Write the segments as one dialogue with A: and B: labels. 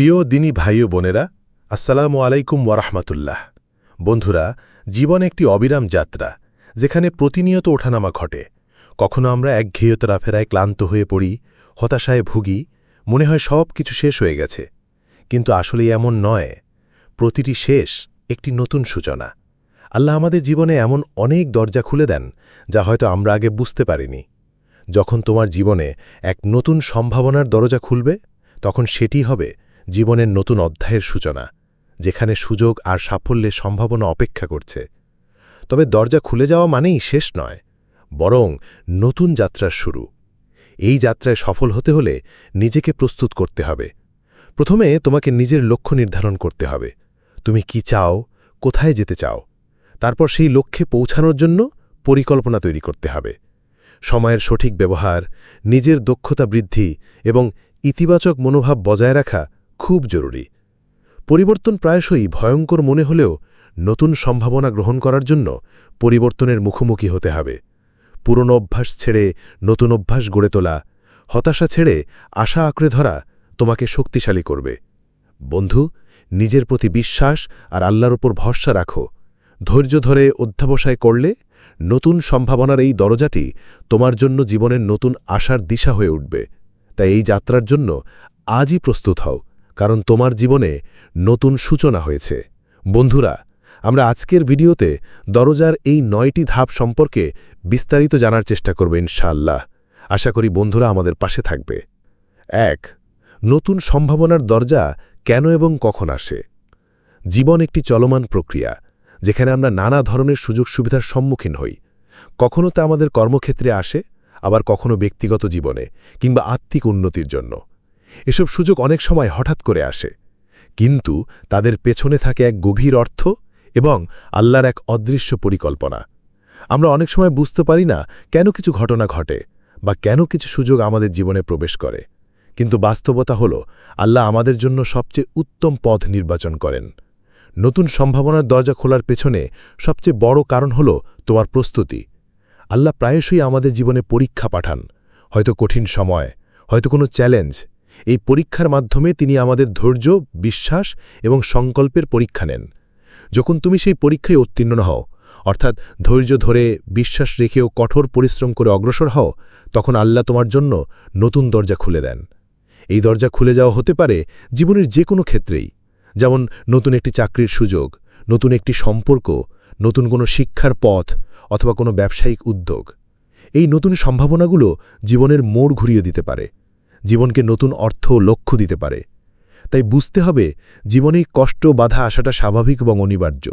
A: প্রিয় দিনী ভাই ও বোনেরা, আসসালামু আলাইকুম ওয়ারাহমাতুল্লাহ বন্ধুরা, জীবন একটি অবিরাম যাত্রা, যেখানে প্রতিনিয়ত ওঠানামা ঘটে। কখনো আমরা একঘেয়তরা ফেরায় ক্লান্ত হয়ে পড়ি, হতাশায় ভুগি, মনে হয় সব কিছু শেষ হয়ে গেছে। কিন্তু আসলে এমন নয়, প্রতিটি শেষ একটি নতুন সূচনা। আল্লাহ আমাদের জীবনে এমন অনেক দরজা খুলে দেন, যা হয়তো আমরা আগে বুঝতে পারিনি। যখন তোমার জীবনে এক নতুন সম্ভাবনার দরজা খুলবে, তখন সেটি হবে জীবনের নতুন অধ্যায়ের সূচনা, যেখানে সুযোগ আর সাফল্যের সম্ভাবনা অপেক্ষা করছে। তবে দরজা খুলে যাওয়া মানেই শেষ নয়, বরং নতুন যাত্রার শুরু। এই যাত্রায় সফল হতে হলে নিজেকে প্রস্তুত করতে হবে। প্রথমে তোমাকে নিজের লক্ষ্য নির্ধারণ করতে হবে। তুমি কি চাও, কোথায় যেতে চাও? তারপর সেই লক্ষ্যে পৌঁছানোর জন্য পরিকল্পনা তৈরি করতে হবে। সময়ের সঠিক ব্যবহার, নিজের দক্ষতা বৃদ্ধি এবং ইতিবাচক মনোভাব বজায় রাখা খুব জরুরি। পরিবর্তন প্রায়শই ভয়ঙ্কর মনে হলেও নতুন সম্ভাবনা গ্রহণ করার জন্য পরিবর্তনের মুখোমুখি হতে হবে। পুরনো অভ্যাস ছেড়ে নতুন অভ্যাস গড়ে তোলা, হতাশা ছেড়ে আশা আঁকড়ে ধরা তোমাকে শক্তিশালী করবে। বন্ধু, নিজের প্রতি বিশ্বাস আর আল্লাহর ওপর ভরসা রাখো। ধৈর্য ধরে অধ্যাবসায় করলে নতুন সম্ভাবনার এই দরজাটি তোমার জন্য জীবনের নতুন আশার দিশা হয়ে উঠবে। তাই এই যাত্রার জন্য আজই প্রস্তুত হও। কারণ তোমার জীবনে নতুন সূচনা হয়েছে। বন্ধুরা, আমরা আজকের ভিডিওতে দরজার এই নয়টি ধাপ সম্পর্কে বিস্তারিত জানার চেষ্টা করব ইনশাআল্লাহ। আশা করি বন্ধুরা আমাদের পাশে থাকবে। এক, নতুন সম্ভাবনার দরজা কেন এবং কখন আসে? জীবন একটি চলমান প্রক্রিয়া, যেখানে আমরা নানা ধরনের সুযোগ সুবিধার সম্মুখীন হই। কখনো তা আমাদের কর্মক্ষেত্রে আসে, আবার কখনো ব্যক্তিগত জীবনে কিংবা আত্মিক উন্নতির জন্য। এসব সুযোগ অনেক সময় হঠাৎ করে আসে। কিন্তু তাদের পেছনে থাকে এক গভীর অর্থ এবং আল্লাহর এক অদৃশ্য পরিকল্পনা। আমরা অনেক সময় বুঝতে পারি না কেন কিছু ঘটনা ঘটে বা কেন কিছু সুযোগ আমাদের জীবনে প্রবেশ করে। কিন্তু বাস্তবতা হল, আল্লাহ আমাদের জন্য সবচেয়ে উত্তম পথ নির্বাচন করেন। নতুন সম্ভাবনার দরজা খোলার পেছনে সবচেয়ে বড় কারণ হল তোমার প্রস্তুতি। আল্লাহ প্রায়শই আমাদের জীবনে পরীক্ষা পাঠান। হয়তো কঠিন সময়, হয়তো কোনো চ্যালেঞ্জ এই পরীক্ষার মাধ্যমে তিনি আমাদের ধৈর্য, বিশ্বাস এবং সংকল্পের পরীক্ষা নেন। যখন তুমি সেই পরীক্ষায় উত্তীর্ণ হও অর্থাৎ ধৈর্য ধরে, বিশ্বাস রেখেও কঠোর পরিশ্রম করে অগ্রসর হও, তখন আল্লাহ তোমার জন্য নতুন দরজা খুলে দেন। এই দরজা খুলে যাওয়া হতে পারে জীবনের যে কোনো ক্ষেত্রেই। যেমন নতুন একটি চাকরির সুযোগ, নতুন একটি সম্পর্ক, নতুন কোনো শিক্ষার পথ অথবা কোনো ব্যবসায়িক উদ্যোগ। এই নতুন সম্ভাবনাগুলো জীবনের মোড় ঘুরিয়ে দিতে পারে। জীবনকে নতুন অর্থ লক্ষ্য দিতে পারে। তাই বুঝতে হবে জীবনেই কষ্ট, বাধা আসাটা স্বাভাবিক এবং অনিবার্য।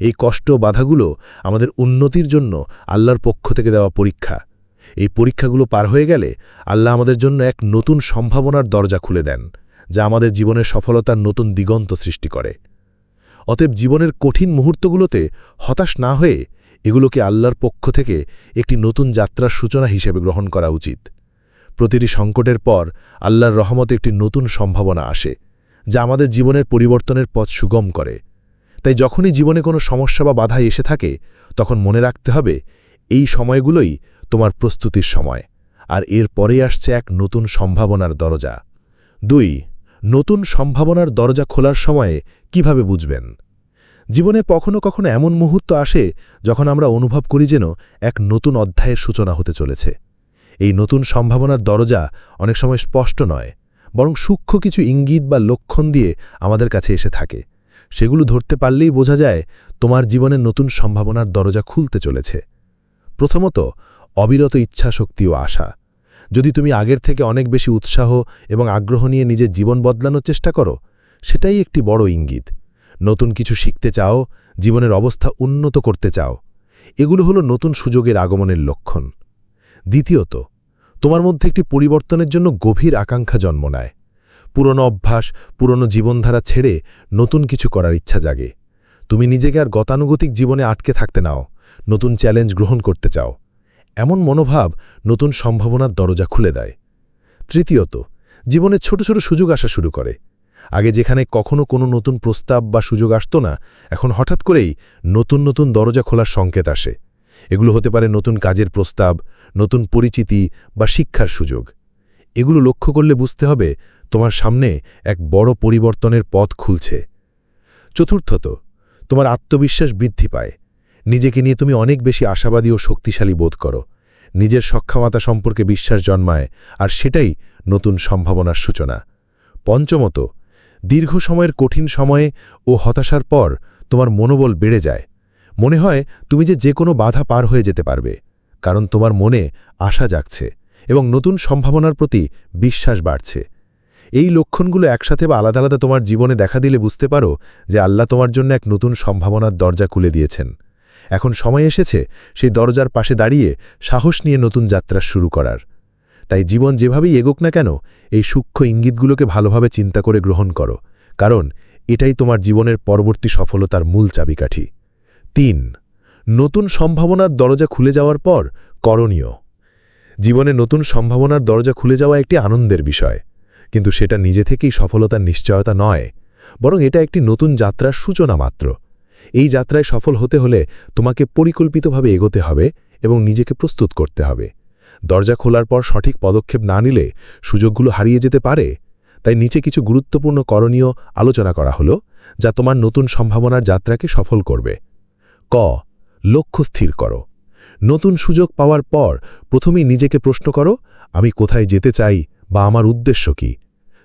A: এই কষ্ট, বাধাগুলো আমাদের উন্নতির জন্য আল্লাহর পক্ষ থেকে দেওয়া পরীক্ষা। এই পরীক্ষাগুলো পার হয়ে গেলে আল্লাহ আমাদের জন্য এক নতুন সম্ভাবনার দরজা খুলে দেন, যা আমাদের জীবনের সফলতার নতুন দিগন্ত সৃষ্টি করে। অতএব জীবনের কঠিন মুহূর্তগুলোতে হতাশ না হয়ে এগুলোকে আল্লাহর পক্ষ থেকে একটি নতুন যাত্রার সূচনা হিসেবে গ্রহণ করা উচিত। প্রতিটি সংকটের পর আল্লাহর রহমত একটি নতুন সম্ভাবনা আসে, যা আমাদের জীবনের পরিবর্তনের পথ সুগম করে। তাই যখনই জীবনে কোনো সমস্যা বা বাধা এসে থাকে, তখন মনে রাখতে হবে, এই সময়গুলোই তোমার প্রস্তুতির সময়, আর এর পরে আসছে এক নতুন সম্ভাবনার দরজা। দুই, নতুন সম্ভাবনার দরজা খোলার সময়ে কীভাবে বুঝবেন? জীবনে কখনো কখনো এমন মুহূর্ত আসে যখন আমরা অনুভব করি যেন এক নতুন অধ্যায়ের সূচনা হতে চলেছে। এই নতুন সম্ভাবনার দরজা অনেক সময় স্পষ্ট নয়, বরং সূক্ষ্ম কিছু ইঙ্গিত বা লক্ষণ দিয়ে আমাদের কাছে এসে থাকে। সেগুলো ধরতে পারলেই বোঝা যায় তোমার জীবনের নতুন সম্ভাবনার দরজা খুলতে চলেছে। প্রথমত, অবিরত ইচ্ছাশক্তি ও আশা। যদি তুমি আগের থেকে অনেক বেশি উৎসাহ এবং আগ্রহ নিয়ে নিজের জীবন বদলানোর চেষ্টা করো, সেটাই একটি বড় ইঙ্গিত। নতুন কিছু শিখতে চাও, জীবনের অবস্থা উন্নত করতে চাও। এগুলো হলো নতুন সুযোগের আগমনের লক্ষণ। দ্বিতীয়ত তোমার মধ্যে একটি পরিবর্তনের জন্য গভীর আকাঙ্ক্ষা জন্ম নেয়। পুরনো অভ্যাস, পুরনো জীবনধারা ছেড়ে নতুন কিছু করার ইচ্ছা জাগে। তুমি নিজেকে আর গতানুগতিক জীবনে আটকে থাকতে নাও, নতুন চ্যালেঞ্জ গ্রহণ করতে চাও। এমন মনোভাব নতুন সম্ভাবনার দরজা খুলে দেয়। তৃতীয়ত, জীবনে ছোট ছোট সুযোগ আসা শুরু করে। আগে যেখানে কখনো কোনো নতুন প্রস্তাব বা সুযোগ আসত না, এখন হঠাৎ করেই নতুন নতুন দরজা খোলার সংকেত আসে। এগুলো হতে পারে নতুন কাজের প্রস্তাব, নতুন পরিচিতি বা শিক্ষার সুযোগ। এগুলো লক্ষ্য করলে বুঝতে হবে তোমার সামনে এক বড় পরিবর্তনের পথ খুলছে। চতুর্থত, তোমার আত্মবিশ্বাস বৃদ্ধি পায়। নিজেকে নিয়ে তুমি অনেক বেশি আশাবাদী ও শক্তিশালী বোধ করো। নিজের সক্ষমতা সম্পর্কে বিশ্বাস জন্মায়, আর সেটাই নতুন সম্ভাবনার সূচনা। পঞ্চমত, দীর্ঘ সময়ের কঠিন সময়ে ও হতাশার পর তোমার মনোবল বেড়ে যায়। মনে হয় তুমি যে যে কোনো বাধা পার হয়ে যেতে পারবে, কারণ তোমার মনে আশা জাগছে এবং নতুন সম্ভাবনার প্রতি বিশ্বাস বাড়ছে। এই লক্ষণগুলো একসাথে বা আলাদা আলাদা তোমার জীবনে দেখা দিলে বুঝতে পারো যে আল্লাহ তোমার জন্য এক নতুন সম্ভাবনার দরজা খুলে দিয়েছেন। এখন সময় এসেছে সেই দরজার পাশে দাঁড়িয়ে সাহস নিয়ে নতুন যাত্রা শুরু করার। তাই জীবন যেভাবেই এগোক না কেন, এই সূক্ষ্ম ইঙ্গিতগুলোকে ভালোভাবে চিন্তা করে গ্রহণ করো, কারণ এটাই তোমার জীবনের পরবর্তী সফলতার মূল চাবিকাঠি। তিন, নতুন সম্ভাবনার দরজা খুলে যাওয়ার পর করণীয়। জীবনে নতুন সম্ভাবনার দরজা খুলে যাওয়া একটি আনন্দের বিষয়, কিন্তু সেটা নিজে থেকেই সফলতার নিশ্চয়তা নয়, বরং এটা একটি নতুন যাত্রার সূচনা মাত্র। এই যাত্রায় সফল হতে হলে তোমাকে পরিকল্পিতভাবে এগোতে হবে এবং নিজেকে প্রস্তুত করতে হবে। দরজা খোলার পর সঠিক পদক্ষেপ না নিলে সুযোগগুলো হারিয়ে যেতে পারে। তাই নিচে কিছু গুরুত্বপূর্ণ করণীয় আলোচনা করা হলো, যা তোমার নতুন সম্ভাবনার যাত্রাকে সফল করবে। ক, লক্ষ্য স্থির করো। নতুন সুযোগ পাওয়ার পর প্রথমেই নিজেকে প্রশ্ন করো, আমি কোথায় যেতে চাই বা আমার উদ্দেশ্য কি?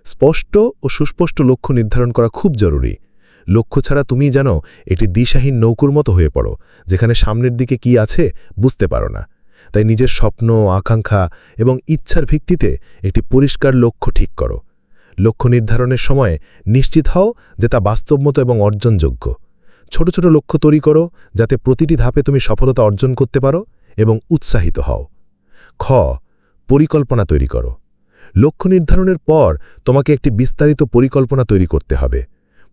A: স্পষ্ট ও সুস্পষ্ট লক্ষ্য নির্ধারণ করা খুব জরুরি। লক্ষ্য ছাড়া তুমি জানো, এটি দিশাহীন নৌকুর মতো হয়ে পড়ো, যেখানে সামনের দিকে কি আছে বুঝতে পারো না। তাই নিজের স্বপ্ন, আকাঙ্ক্ষা এবং ইচ্ছার ভিত্তিতে একটি পরিষ্কার লক্ষ্য ঠিক করো। লক্ষ্য নির্ধারণের সময় নিশ্চিত হও যে তা বাস্তবমতো এবং অর্জনযোগ্য। ছোট ছোট লক্ষ্য তৈরি করো, যাতে প্রতিটি ধাপে তুমি সফলতা অর্জন করতে পারো এবং উৎসাহিত হও। খ, পরিকল্পনা তৈরি করো। লক্ষ্য নির্ধারণের পর তোমাকে একটি বিস্তারিত পরিকল্পনা তৈরি করতে হবে।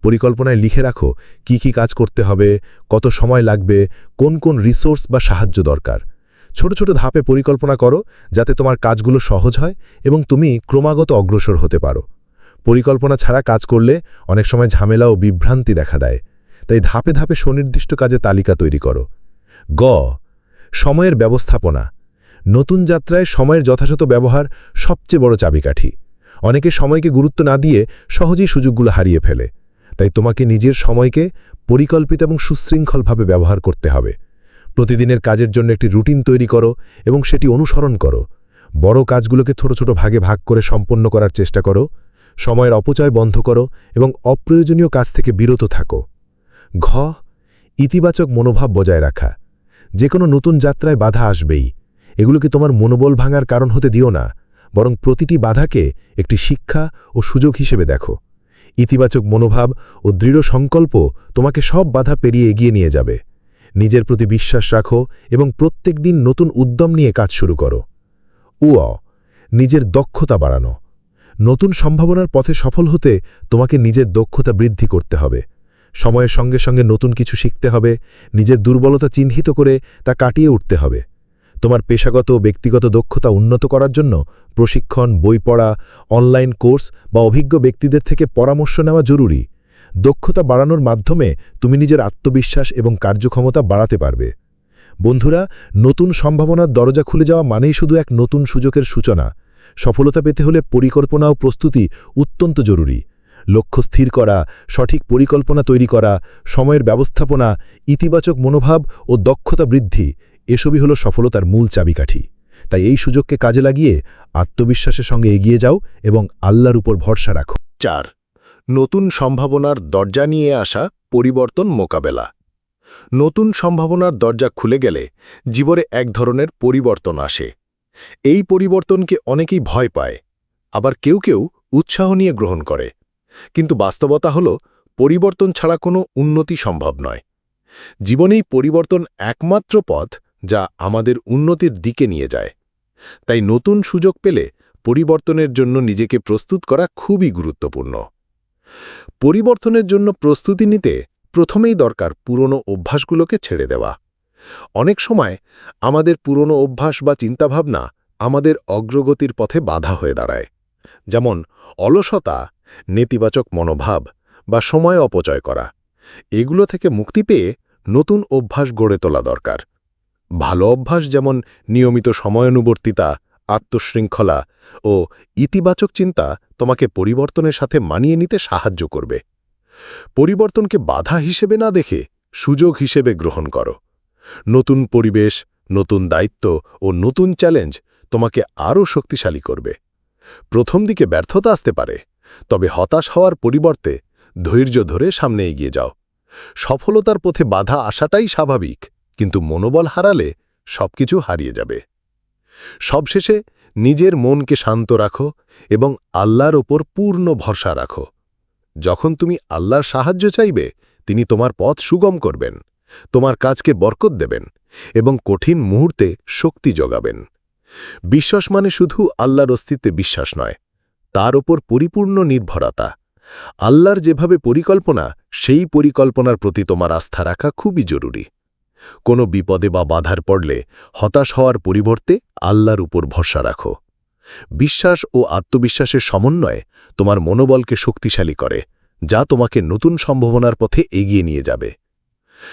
A: পরিকল্পনায় লিখে রাখো কি কি কাজ করতে হবে, কত সময় লাগবে, কোন কোন রিসোর্স বা সাহায্য দরকার। ছোট ছোট ধাপে পরিকল্পনা করো, যাতে তোমার কাজগুলো সহজ হয় এবং তুমি ক্রমাগত অগ্রসর হতে পারো। পরিকল্পনা ছাড়া কাজ করলে অনেক সময় ঝামেলা ও বিভ্রান্তি দেখা দেয়। তাই ধাপে ধাপে সুনির্দিষ্ট কাজে তালিকা তৈরি করো। গ, সময়ের ব্যবস্থাপনা। নতুন যাত্রায় সময়ের যথাযথ ব্যবহার সবচেয়ে বড় চাবিকাঠি। অনেকে সময়কে গুরুত্ব না দিয়ে সহজেই সুযোগগুলো হারিয়ে ফেলে। তাই তোমাকে নিজের সময়কে পরিকল্পিত এবং সুশৃঙ্খলভাবে ব্যবহার করতে হবে। প্রতিদিনের কাজের জন্য একটি রুটিন তৈরি করো এবং সেটি অনুসরণ করো। বড় কাজগুলোকে ছোট ছোট ভাগে ভাগ করে সম্পন্ন করার চেষ্টা করো। সময়ের অপচয় বন্ধ করো এবং অপ্রয়োজনীয় কাজ থেকে বিরত থাকো। ঘ, ইতিবাচক মনোভাব বজায় রাখা। যে কোনো নতুন যাত্রায় বাধা আসবেই। এগুলোকে তোমার মনোবল ভাঙার কারণ হতে দিও না। বরং প্রতিটি বাধাকে একটি শিক্ষা ও সুযোগ হিসেবে দেখো। ইতিবাচক মনোভাব ও দৃঢ় সংকল্প তোমাকে সব বাধা পেরিয়ে এগিয়ে নিয়ে যাবে। নিজের প্রতি বিশ্বাস রাখো এবং প্রত্যেক দিন নতুন উদ্যম নিয়ে কাজ শুরু করো। উ নিজের দক্ষতা বাড়ানো। নতুন সম্ভাবনার পথে সফল হতে তোমাকে নিজের দক্ষতা বৃদ্ধি করতে হবে। সময়ের সঙ্গে সঙ্গে নতুন কিছু শিখতে হবে, নিজের দুর্বলতা চিহ্নিত করে তা কাটিয়ে উঠতে হবে। তোমার পেশাগত ও ব্যক্তিগত দক্ষতা উন্নত করার জন্য প্রশিক্ষণ, বই পড়া, অনলাইন কোর্স বা অভিজ্ঞ ব্যক্তিদের থেকে পরামর্শ নেওয়া জরুরি। দক্ষতা বাড়ানোর মাধ্যমে তুমি নিজের আত্মবিশ্বাস এবং কার্যক্ষমতা বাড়াতে পারবে। বন্ধুরা, নতুন সম্ভাবনার দরজা খুলে যাওয়া মানেই শুধু এক নতুন সুযোগের সূচনা। সফলতা পেতে হলে পরিকল্পনা ও প্রস্তুতি অত্যন্ত জরুরি। লক্ষ্য স্থির করা, সঠিক পরিকল্পনা তৈরি করা, সময়ের ব্যবস্থাপনা, ইতিবাচক মনোভাব ও দক্ষতা বৃদ্ধি, এসবই হল সফলতার মূল চাবিকাঠি। তাই এই সুযোগকে কাজে লাগিয়ে আত্মবিশ্বাসের সঙ্গে এগিয়ে যাও এবং আল্লাহর উপর ভরসা রাখো।
B: চার, নতুন সম্ভাবনার দরজা নিয়ে আসা পরিবর্তন মোকাবেলা। নতুন সম্ভাবনার দরজা খুলে গেলে জীবনে এক ধরনের পরিবর্তন আসে। এই পরিবর্তনকে অনেকেই ভয় পায়, আবার কেউ কেউ উৎসাহ নিয়ে গ্রহণ করে। কিন্তু বাস্তবতা হল, পরিবর্তন ছাড়া কোনো উন্নতি সম্ভব নয়। জীবনেই পরিবর্তন একমাত্র পথ যা আমাদের উন্নতির দিকে নিয়ে যায়। তাই নতুন সুযোগ পেলে পরিবর্তনের জন্য নিজেকে প্রস্তুত করা খুবই গুরুত্বপূর্ণ। পরিবর্তনের জন্য প্রস্তুতি নিতে প্রথমেই দরকার পুরনো অভ্যাসগুলোকে ছেড়ে দেওয়া। অনেক সময় আমাদের পুরনো অভ্যাস বা চিন্তাভাবনা আমাদের অগ্রগতির পথে বাধা হয়ে দাঁড়ায়। যেমন অলসতা নেতিবাচক মনোভাব বা সময় অপচয় করা। এগুলো থেকে মুক্তি পেয়ে নতুন অভ্যাস গড়ে তোলা দরকার। ভালো অভ্যাস যেমন নিয়মিত সময়ানুবর্তিতা,
A: আত্মশৃঙ্খলা ও ইতিবাচক চিন্তা তোমাকে পরিবর্তনের সাথে মানিয়ে নিতে সাহায্য করবে। পরিবর্তনকে বাধা হিসেবে না দেখে সুযোগ হিসেবে গ্রহণ করো। নতুন পরিবেশ, নতুন দায়িত্ব ও নতুন চ্যালেঞ্জ তোমাকে আরও শক্তিশালী করবে। প্রথম দিকে ব্যর্থতা আসতে পারে। তবে হতাশ হওয়ার পরিবর্তে ধৈর্য ধরে সামনে এগিয়ে যাও। সফলতার পথে বাধা আসাটাই স্বাভাবিক, কিন্তু মনোবল হারালে সবকিছু হারিয়ে যাবে। সবশেষে নিজের মনকে শান্ত রাখো এবং আল্লাহর ওপর পূর্ণ ভরসা রাখো। যখন তুমি আল্লাহর সাহায্য চাইবে, তিনি তোমার পথ সুগম করবেন, তোমার কাজকে বরকত দেবেন এবং কঠিন মুহূর্তে শক্তি যোগাবেন। বিশ্বাস মানে শুধু আল্লাহর অস্তিত্বে বিশ্বাস নয় তার ওপর পরিপূর্ণ নির্ভরতা। আল্লাহর যেভাবে পরিকল্পনা, সেই পরিকল্পনার প্রতি তোমার আস্থা রাখা খুবই জরুরি। কোনো বিপদে বা বাধার পড়লে, হতাশ হওয়ার পরিবর্তে আল্লাহর উপর ভরসা রাখো। বিশ্বাস ও আত্মবিশ্বাসের সমন্বয়ে তোমার মনোবলকে শক্তিশালী করে, যা তোমাকে নতুন সম্ভাবনার পথে এগিয়ে নিয়ে যাবে।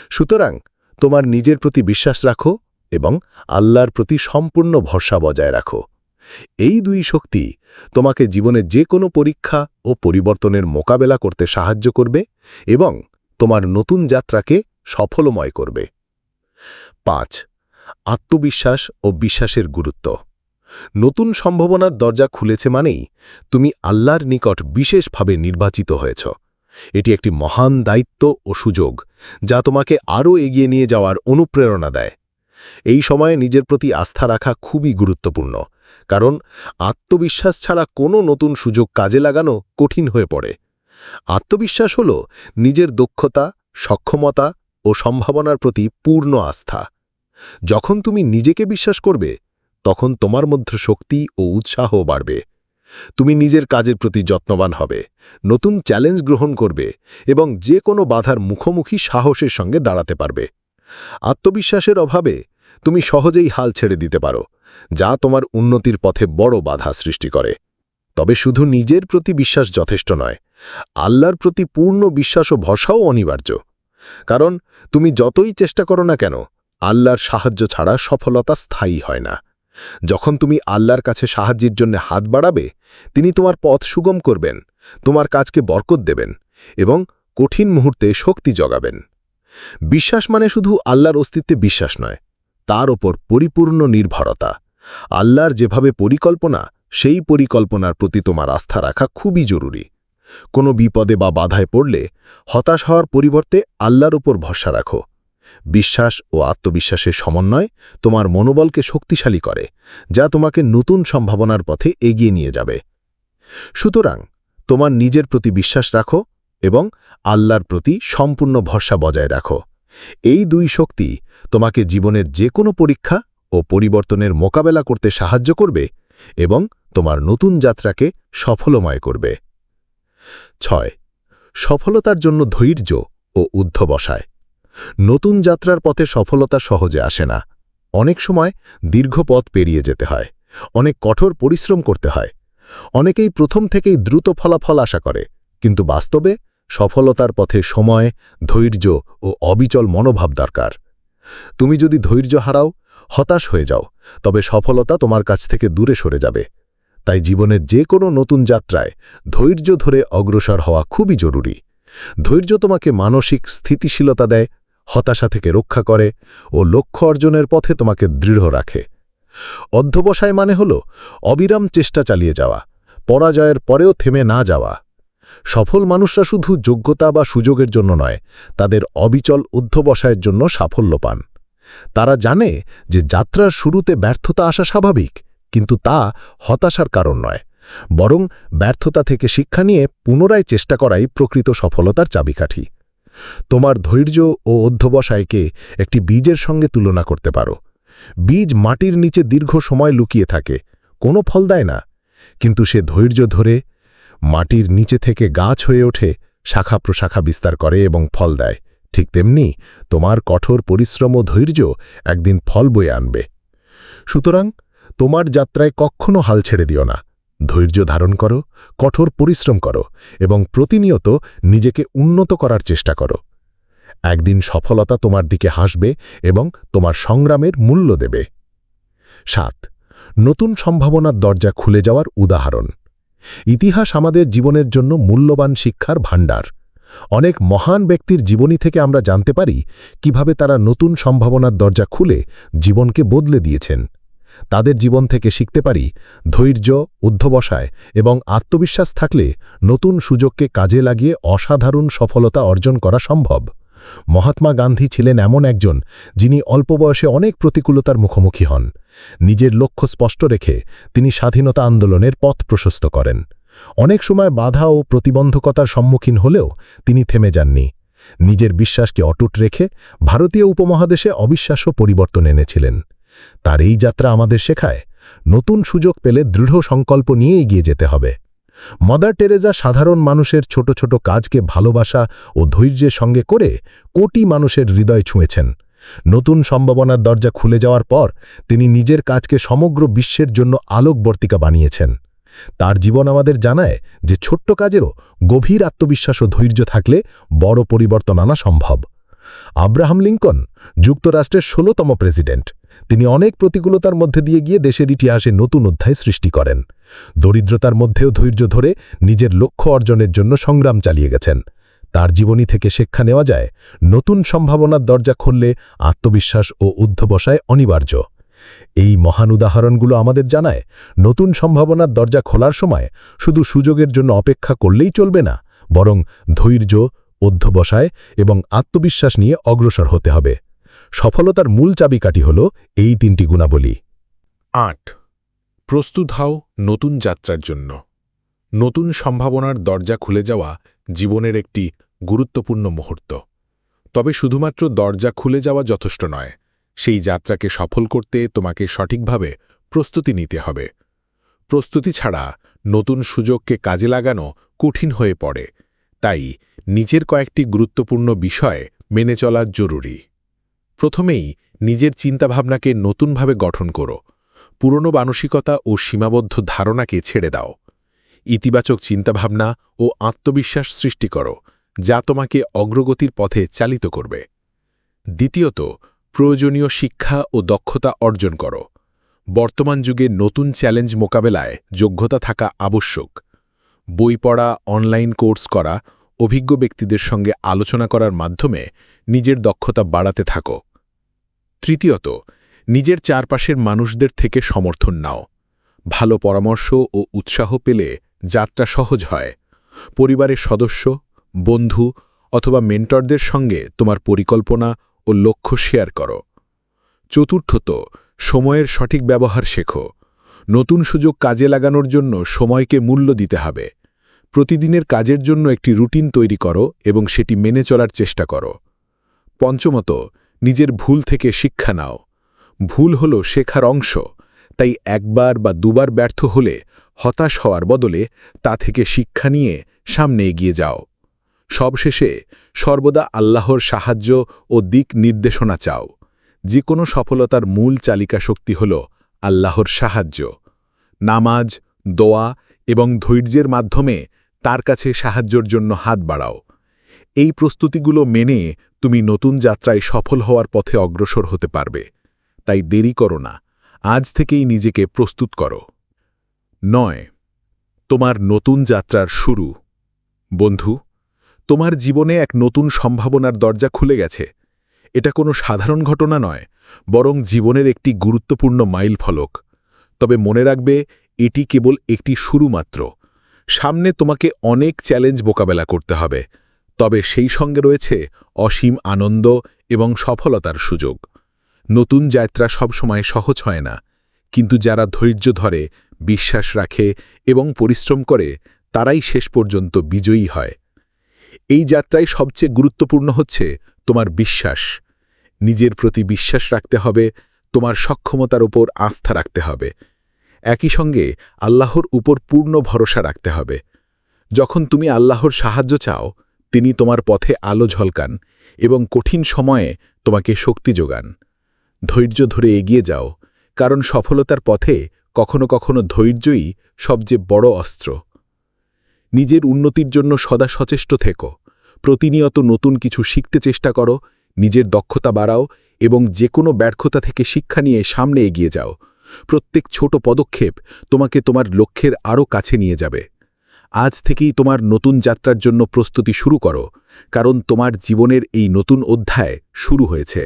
A: সুতরাং, তোমার নিজের প্রতি বিশ্বাস রাখো এবং আল্লাহর প্রতি সম্পূর্ণ ভরসা বজায় রাখো। এই দুই শক্তি তোমাকে জীবনে যে কোনো পরীক্ষা ও পরিবর্তনের মোকাবেলা করতে সাহায্য করবে এবং তোমার নতুন যাত্রাকে সফলময় করবে। পাঁচ, আত্মবিশ্বাস ও বিশ্বাসের গুরুত্ব। নতুন সম্ভাবনার দরজা খুলেছে মানেই তুমি আল্লাহর নিকট বিশেষভাবে নির্বাচিত হয়েছ। এটি একটি মহান দায়িত্ব ও সুযোগ যা তোমাকে আরও এগিয়ে নিয়ে যাওয়ার অনুপ্রেরণা দেয়। এই সময়ে নিজের প্রতি আস্থা রাখা খুবই গুরুত্বপূর্ণ। কারণ আত্মবিশ্বাস ছাড়া কোনো নতুন সুযোগ কাজে লাগানো কঠিন হয়ে পড়ে। আত্মবিশ্বাস হল নিজের দক্ষতা, সক্ষমতা ও সম্ভাবনার প্রতি পূর্ণ আস্থা। যখন তুমি নিজেকে বিশ্বাস করবে, তখন তোমার মধ্যে শক্তি ও উৎসাহ বাড়বে। তুমি নিজের কাজের প্রতি যত্নবান হবে, নতুন চ্যালেঞ্জ গ্রহণ করবে এবং যে কোনো বাধার মুখোমুখি সাহসের সঙ্গে দাঁড়াতে পারবে। আত্মবিশ্বাসের অভাবে তুমি সহজেই হাল ছেড়ে দিতে পারো। যা তোমার উন্নতির পথে বড় বাধা সৃষ্টি করে। তবে শুধু নিজের প্রতি বিশ্বাস যথেষ্ট নয়, আল্লাহর প্রতি পূর্ণ বিশ্বাস ও ভরসাও অনিবার্য। কারণ তুমি যতই চেষ্টা করো না কেন, আল্লাহর সাহায্য ছাড়া সফলতা স্থায়ী হয় না। যখন তুমি আল্লাহর কাছে সাহায্যের জন্য হাত বাড়াবে, তিনি তোমার পথ সুগম করবেন, তোমার কাজকে বরকত দেবেন এবং কঠিন মুহূর্তে শক্তি জগাবেন। বিশ্বাস মানে শুধু আল্লাহর অস্তিত্বে বিশ্বাস নয় তার ওপর পরিপূর্ণ নির্ভরতা। আল্লাহর যেভাবে পরিকল্পনা, সেই পরিকল্পনার প্রতি তোমার আস্থা রাখা খুবই জরুরি। কোনো বিপদে বা বাধায় পড়লে, হতাশ হওয়ার পরিবর্তে আল্লাহর ওপর ভরসা রাখো। বিশ্বাস ও আত্মবিশ্বাসের সমন্বয় তোমার মনোবলকে শক্তিশালী করে, যা তোমাকে নতুন সম্ভাবনার পথে এগিয়ে নিয়ে যাবে। সুতরাং, তোমার নিজের প্রতি বিশ্বাস রাখো এবং আল্লাহর প্রতি সম্পূর্ণ ভরসা বজায় রাখো। এই দুই শক্তি তোমাকে জীবনের যে কোনো পরীক্ষা ও পরিবর্তনের মোকাবেলা করতে সাহায্য করবে এবং তোমার নতুন যাত্রাকে সফলময় করবে। ছয়, সফলতার জন্য ধৈর্য ও উদ্ধবসায় নতুন যাত্রার পথে সফলতা সহজে আসে না। অনেক সময় দীর্ঘ পথ পেরিয়ে যেতে হয়, অনেক কঠোর পরিশ্রম করতে হয়, অনেকেই প্রথম থেকেই দ্রুত ফলাফল আশা করে, কিন্তু বাস্তবে সফলতার পথে সময়, ধৈর্য ও অবিচল মনোভাব দরকার। তুমি যদি ধৈর্য হারাও, হতাশ হয়ে যাও, তবে সফলতা তোমার কাছ থেকে দূরে সরে যাবে। তাই জীবনের যে কোনো নতুন যাত্রায় ধৈর্য ধরে অগ্রসর হওয়া খুবই জরুরি। ধৈর্য তোমাকে মানসিক স্থিতিশীলতা দেয়, হতাশা থেকে রক্ষা করে ও লক্ষ্য অর্জনের পথে তোমাকে দৃঢ় রাখে। অধ্যবসায় মানে হল অবিরাম চেষ্টা চালিয়ে যাওয়া, পরাজয়ের পরেও থেমে না যাওয়া। সফল মানুষরা শুধু যোগ্যতা বা সুযোগের জন্য নয়, তাদের অবিচল অধ্যবসায়ের জন্য সাফল্য পান। তারা জানে যে যাত্রার শুরুতে ব্যর্থতা আসা স্বাভাবিক, কিন্তু তা হতাশার কারণ নয়। বরং ব্যর্থতা থেকে শিক্ষা নিয়ে পুনরায় চেষ্টা করাই প্রকৃত সফলতার চাবিকাঠি। তোমার ধৈর্য ও অধ্যবসায়কে একটি বীজের সঙ্গে তুলনা করতে পারো। বীজ মাটির নিচে দীর্ঘ সময় লুকিয়ে থাকে, কোনো ফল দেয় না। কিন্তু সে ধৈর্য ধরে মাটির নিচে থেকে গাছ হয়ে ওঠে, শাখা প্রশাখা বিস্তার করে এবং ফল দেয়। ঠিক তেমনি তোমার কঠোর পরিশ্রম ও ধৈর্য একদিন ফল বয়ে আনবে। সুতরাং তোমার যাত্রায় কখনো হাল ছেড়ে দিও না। ধৈর্য ধারণ করো, কঠোর পরিশ্রম করো এবং প্রতিনিয়ত নিজেকে উন্নত করার চেষ্টা করো। একদিন সফলতা তোমার দিকে হাসবে এবং তোমার সংগ্রামের মূল্য দেবে। সাত, নতুন সম্ভাবনার দরজা খুলে যাওয়ার উদাহরণ। ইতিহাস আমাদের জীবনের জন্য মূল্যবান শিক্ষার ভাণ্ডার। অনেক মহান ব্যক্তির জীবনী থেকে আমরা জানতে পারি কীভাবে তারা নতুন সম্ভাবনার দরজা খুলে জীবনকে বদলে দিয়েছেন। তাদের জীবন থেকে শিখতে পারি ধৈর্য অধ্যবসায় এবং আত্মবিশ্বাস থাকলে নতুন সুযোগকে কাজে লাগিয়ে অসাধারণ সফলতা অর্জন করা সম্ভব। মহাত্মা গান্ধী ছিলেন এমন একজন যিনি অল্প বয়সে অনেক প্রতিকূলতার মুখোমুখি হন। নিজের লক্ষ্য স্পষ্ট রেখে তিনি স্বাধীনতা আন্দোলনের পথ প্রশস্ত করেন। অনেক সময় বাধা ও প্রতিবন্ধকতার সম্মুখীন হলেও তিনি থেমে যাননি। নিজের বিশ্বাসকে অটুট রেখে ভারতীয় উপমহাদেশে অবিশ্বাস্য পরিবর্তন এনেছিলেন। তার এই যাত্রা আমাদের শেখায় নতুন সুযোগ পেলে দৃঢ় সংকল্প নিয়ে এগিয়ে যেতে হবে। মাদার টেরেজা সাধারণ মানুষের ছোট ছোট কাজকে ভালোবাসা ও ধৈর্যের সঙ্গে করে কোটি মানুষের হৃদয় ছুঁয়েছেন। নতুন সম্ভাবনার দরজা খুলে যাওয়ার পর তিনি নিজের কাজকে সমগ্র বিশ্বের জন্য আলোকবর্তিকা বানিয়েছেন। তার জীবন আমাদের জানায় যে ছোট্ট কাজেরও গভীর আত্মবিশ্বাস ও ধৈর্য থাকলে বড় পরিবর্তন আনা সম্ভব। আব্রাহাম লিঙ্কন, যুক্তরাষ্ট্রের ষোলতম প্রেসিডেন্ট। তিনি অনেক প্রতিকূলতার মধ্যে দিয়ে গিয়ে দেশের ইতিহাসে নতুন অধ্যায় সৃষ্টি করেন। দরিদ্রতার মধ্যেও ধৈর্য ধরে নিজের লক্ষ্য অর্জনের জন্য সংগ্রাম চালিয়ে গেছেন। তার জীবনী থেকে শিক্ষা নেওয়া যায়, নতুন সম্ভাবনার দরজা খুললে আত্মবিশ্বাস ও উদ্ধবসায় অনিবার্য। এই মহান উদাহরণগুলো আমাদের জানায়, নতুন সম্ভাবনার দরজা খোলার সময় শুধু সুযোগের জন্য অপেক্ষা করলেই চলবে না, বরং ধৈর্য অধ্যবসায় এবং আত্মবিশ্বাস নিয়ে অগ্রসর হতে হবে। সফলতার মূল চাবিকাঠি হল এই তিনটি গুণাবলী।
C: আট। প্রস্তুত হও নতুন যাত্রার জন্য। নতুন সম্ভাবনার দরজা খুলে যাওয়া জীবনের একটি গুরুত্বপূর্ণ মুহূর্ত। তবে শুধুমাত্র দরজা খুলে যাওয়া যথেষ্ট নয়, সেই যাত্রাকে সফল করতে তোমাকে সঠিকভাবে প্রস্তুতি নিতে হবে। প্রস্তুতি ছাড়া নতুন সুযোগকে কাজে লাগানো কঠিন হয়ে পড়ে, তাই নিজের কয়েকটি গুরুত্বপূর্ণ বিষয় মেনে চলা জরুরি। প্রথমেই নিজের চিন্তাভাবনাকে নতুনভাবে গঠন করো। পুরনো মানসিকতা ও সীমাবদ্ধ ধারণাকে ছেড়ে দাও। ইতিবাচক চিন্তাভাবনা ও আত্মবিশ্বাস সৃষ্টি করো, যা তোমাকে অগ্রগতির পথে চালিত করবে। দ্বিতীয়ত, প্রয়োজনীয় শিক্ষা ও দক্ষতা অর্জন করো। বর্তমান যুগে নতুন চ্যালেঞ্জ মোকাবেলায় যোগ্যতা থাকা আবশ্যক। বই পড়া, অনলাইন কোর্স করা, অভিজ্ঞ ব্যক্তিদের সঙ্গে আলোচনা করার মাধ্যমে নিজের দক্ষতা বাড়াতে থাকো। তৃতীয়ত, নিজের চারপাশের মানুষদের থেকে সমর্থন নাও। ভালো পরামর্শ ও উৎসাহ পেলে যাত্রা সহজ হয়। পরিবারের সদস্য, বন্ধু অথবা মেন্টরদের সঙ্গে তোমার পরিকল্পনা ও লক্ষ্য শেয়ার করো। চতুর্থত, সময়ের সঠিক ব্যবহার শেখো। নতুন সুযোগ কাজে লাগানোর জন্য সময়কে মূল্য দিতে হবে। প্রতিদিনের কাজের জন্য একটি রুটিন তৈরি করো এবং সেটি মেনে চলার চেষ্টা করো। পঞ্চমত নিজের ভুল থেকে শিক্ষা নাও। ভুল হল শেখার অংশ, তাই একবার বা দুবার ব্যর্থ হলে, হতাশ হওয়ার বদলে তা থেকে শিক্ষা নিয়ে সামনে এগিয়ে যাও। সবশেষে সর্বদা আল্লাহর সাহায্য ও দিক নির্দেশনা চাও। যে কোনো সফলতার মূল চালিকা শক্তি হল আল্লাহর সাহায্য। নামাজ, দোয়া এবং ধৈর্যের মাধ্যমে তার কাছে সাহায্যর জন্য হাত বাড়াও। এই প্রস্তুতিগুলো মেনে তুমি নতুন যাত্রায় সফল হওয়ার পথে অগ্রসর হতে পারবে। তাই দেরি করো না। আজ থেকেই নিজেকে প্রস্তুত করো। নয়, তোমার নতুন যাত্রার শুরু। বন্ধু, তোমার জীবনে এক নতুন সম্ভাবনার দরজা খুলে গেছে। এটা কোনো সাধারণ ঘটনা নয়, বরং জীবনের একটি গুরুত্বপূর্ণ মাইল ফলক। তবে মনে রাখবে, এটি কেবল একটি শুরু মাত্র সামনে তোমাকে অনেক চ্যালেঞ্জ মোকাবেলা করতে হবে। তবে সেই সঙ্গে রয়েছে অসীম আনন্দ এবং সফলতার সুযোগ। নতুন যাত্রা সবসময় সহজ হয় না, কিন্তু যারা ধৈর্য ধরে, বিশ্বাস রাখে এবং পরিশ্রম করে, তারাই শেষ পর্যন্ত বিজয়ী হয়। এই যাত্রায় সবচেয়ে গুরুত্বপূর্ণ হচ্ছে তোমার বিশ্বাস। নিজের প্রতি বিশ্বাস রাখতে হবে, তোমার সক্ষমতার উপর আস্থা রাখতে হবে। একই সঙ্গে আল্লাহর উপর পূর্ণ ভরসা রাখতে হবে। যখন তুমি আল্লাহর সাহায্য চাও তিনি তোমার পথে আলো ঝলকান এবং কঠিন সময়ে তোমাকে শক্তি যোগান। ধৈর্য ধরে এগিয়ে যাও, কারণ সফলতার পথে কখনো কখনো ধৈর্যই সবচেয়ে বড় অস্ত্র। নিজের উন্নতির জন্য সদা সচেষ্ট থেকো, প্রতিনিয়ত নতুন কিছু শিখতে চেষ্টা করো, নিজের দক্ষতা বাড়াও এবং যে কোনো ব্যর্থতা থেকে শিক্ষা নিয়ে সামনে এগিয়ে যাও। প্রত্যেক ছোট পদক্ষেপ তোমাকে তোমার লক্ষ্যের আরও কাছে নিয়ে যাবে। আজ থেকেই তোমার নতুন যাত্রার জন্য প্রস্তুতি শুরু করো, কারণ তোমার জীবনের এই নতুন অধ্যায় শুরু হয়েছে।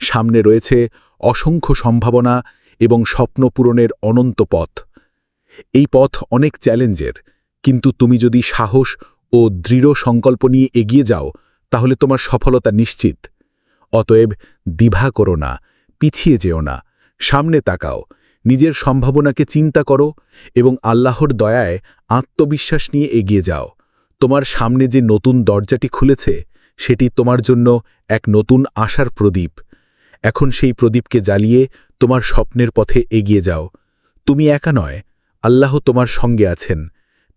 C: সামনে রয়েছে অসংখ্য সম্ভাবনা এবং স্বপ্ন পূরণের অনন্ত পথ। এই পথ অনেক চ্যালেঞ্জের, কিন্তু তুমি যদি সাহস ও দৃঢ় সংকল্প নিয়ে এগিয়ে যাও, তাহলে তোমার সফলতা নিশ্চিত। অতএব দ্বিধা করো না, পিছিয়ে যেও না, সামনে তাকাও নিজের সম্ভাবনাকে চিন্তা করো এবং আল্লাহর দয়ায় আত্মবিশ্বাস নিয়ে এগিয়ে যাও। তোমার সামনে যে নতুন দরজাটি খুলেছে, সেটি তোমার জন্য এক নতুন আশার প্রদীপ। এখন সেই প্রদীপকে জ্বালিয়ে তোমার স্বপ্নের পথে এগিয়ে যাও। তুমি একা নয়, আল্লাহ তোমার সঙ্গে আছেন।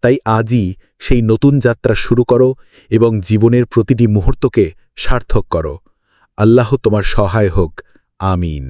C: তাই আজই সেই নতুন যাত্রা শুরু করো এবং জীবনের প্রতিটি মুহূর্তকে সার্থক করো। আল্লাহ তোমার সহায় হোক। আমিন।